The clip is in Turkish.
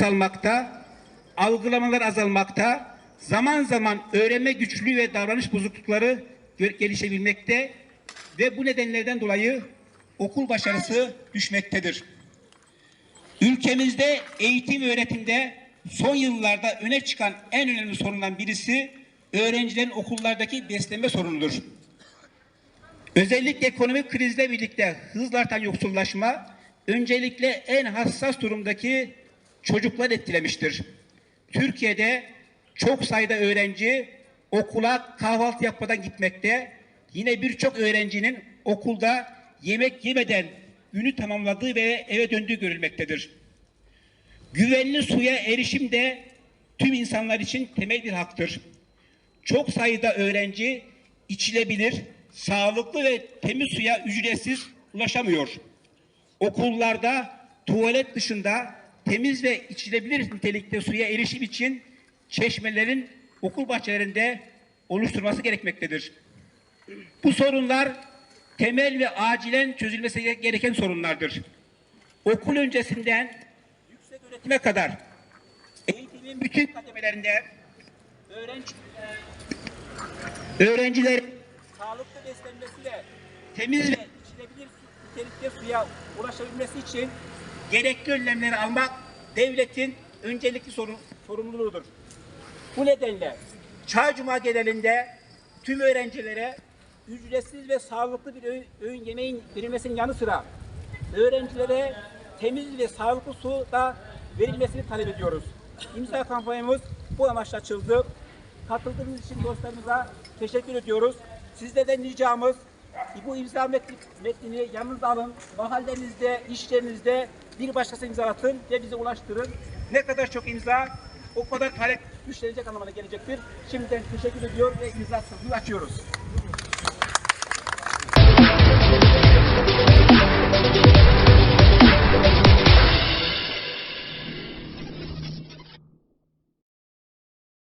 kısalmakta, algılamalar azalmakta, zaman zaman öğrenme güçlüğü ve davranış bozuklukları gelişebilmekte ve bu nedenlerden dolayı okul başarısı düşmektedir. Ülkemizde eğitim öğretimde son yıllarda öne çıkan en önemli sorundan birisi öğrencilerin okullardaki beslenme sorunudur. Özellikle ekonomik krizle birlikte hızla artan yoksullaşma öncelikle en hassas durumdaki çocuklar etkilemiştir. Türkiye'de çok sayıda öğrenci okula kahvaltı yapmadan gitmekte. Yine birçok öğrencinin okulda yemek yemeden günü tamamladığı ve eve döndüğü görülmektedir. Güvenli suya erişim de tüm insanlar için temel bir haktır. Çok sayıda öğrenci içilebilir, sağlıklı ve temiz suya ücretsiz ulaşamıyor. Okullarda tuvalet dışında temiz ve içilebilir nitelikte suya erişim için çeşmelerin okul bahçelerinde oluşturması gerekmektedir. Bu sorunlar temel ve acilen çözülmesi gereken sorunlardır. Okul öncesinden yüksek öğretime kadar eğitimin bütün kademelerinde öğrenci, öğrencilerin sağlıklı beslenmesi ve temiz ve içilebilir nitelikte suya ulaşabilmesi için gerekli önlemleri almak devletin öncelikli sorun, sorumluluğudur. Bu nedenle Çay Cuma genelinde tüm öğrencilere ücretsiz ve sağlıklı bir öğün, öğün yemeğin verilmesinin yanı sıra öğrencilere temiz ve sağlıklı su da verilmesini talep ediyoruz. İmza kampanyamız bu amaçla açıldı. Katıldığınız için dostlarımıza teşekkür ediyoruz. Sizlerden ricamız bu imza metni, metnini yanınıza alın. Mahallenizde, iş yerinizde bir başkası imza atın ve bize ulaştırın. Ne kadar çok imza o kadar talep güçlenecek anlamına gelecektir. Şimdiden teşekkür ediyor ve imza açıyoruz.